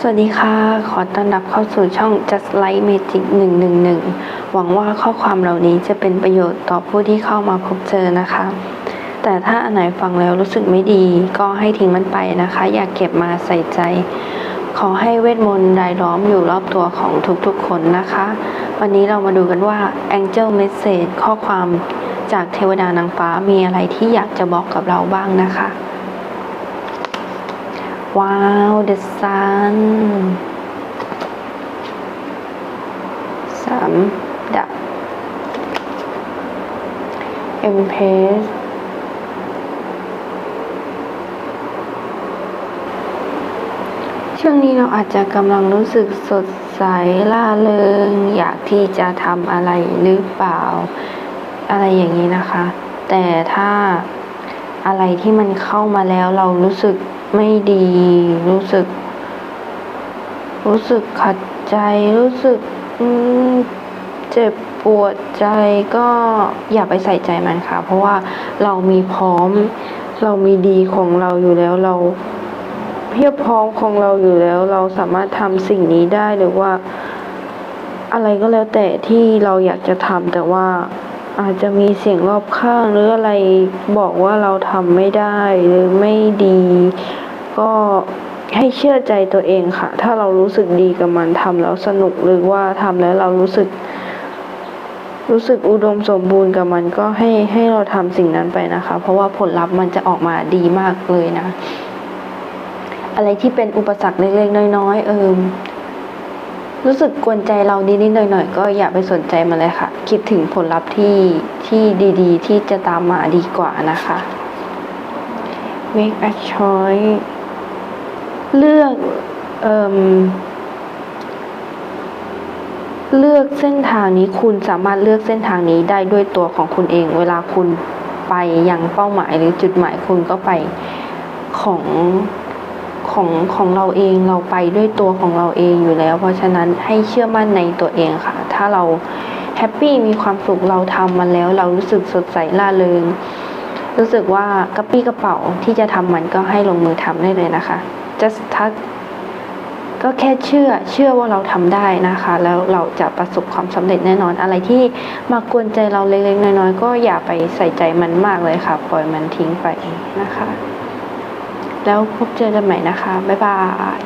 สวัสดีค่ะ ขอต้อนรับเข้าสู่ช่อง Just Like Magic 111 หวังว่าข้อความเหล่านี้จะเป็นประโยชน์ต่อผู้ที่เข้ามาพบเจอนะคะ แต่ถ้าอันไหนฟังแล้วรู้สึกไม่ดีก็ให้ทิ้งมันไปนะคะ อย่าเก็บมาใส่ใจ ขอให้เวทมนต์รายล้อมอยู่รอบตัวของทุกๆคนนะคะ วันนี้เรามาดูกันว่า Angel Message ข้อความจากเทวดานางฟ้ามีอะไรที่อยากจะบอกกับเราบ้างนะคะ ว้าว the sun สามดับ empress ช่วงนี้เราอาจจะกำลังรู้สึกสดใสล่าเริง อยากที่จะทำอะไรหรือเปล่า อะไรอย่างนี้นะคะ แต่ถ้าอะไรที่มันเข้ามาแล้วเรารู้สึก ไม่ดี รู้สึก รู้สึกขัดใจ รู้สึกเจ็บปวดใจก็อย่าไปใส่ใจมันค่ะ เพราะว่าเรามีพร้อม เรามีดีของเราอยู่แล้วเราเพียบพร้อมของเราอยู่แล้ว เราสามารถทำสิ่งนี้ได้หรือว่า อะไรก็แล้วแต่ที่เราอยากจะทำแต่ว่าอาจจะมีเสียงรอบข้างหรืออะไรบอกว่าเราทำไม่ได้หรือไม่ดี ก็ให้เชื่อใจตัวเองค่ะ ถ้าเรารู้สึกดีกับมันทำแล้วสนุกหรือว่าทำแล้วเรารู้สึก รู้สึกอุดมสมบูรณ์กับมันก็ให้ให้เราทำสิ่งนั้นไปนะคะ เพราะว่าผลลัพธ์มันจะออกมาดีมากเลยนะ อะไรที่เป็นอุปสรรคเล็กๆน้อยๆเอิมรู้สึกกวนใจเรานิดๆหน่อยๆก็อย่าไปสนใจมันเลยค่ะ คิดถึงผลลัพธ์ที่ที่ดีๆ ที่จะตามมาดีกว่านะคะ make a choice เลือกเอเลือกเส้นทางนี้คุณสามารถเลือกเส้นทางนี้ได้ด้วยตัวของคุณเอง เวลาคุณไปยังเป้าหมายหรือจุดหมายคุณก็ไปของของของเราเองเราไปด้วยตัวของเราเองอยู่แล้ว เพราะฉะนั้นให้เชื่อมั่นในตัวเองค่ะ ถ้าเราแฮปปี้มีความสุขเราทำมันแล้ว เรารู้สึกสดใสล่าเริง รู้สึกว่ากระปี้กระเป๋าที่จะทำมันก็ให้ลงมือทำได้เลยนะคะ just touch ก็แค่เชื่อเชื่อว่าเราทำได้นะคะ แล้วเราจะประสบความสำเร็จแน่นอนอะไรที่มากวนใจเราเล็กๆน้อยๆก็อย่าไปใส่ใจมันมากเลยค่ะ ปล่อยมันทิ้งไปนะคะ แล้วพบเจอกันใหม่นะคะ บ๊ายบาย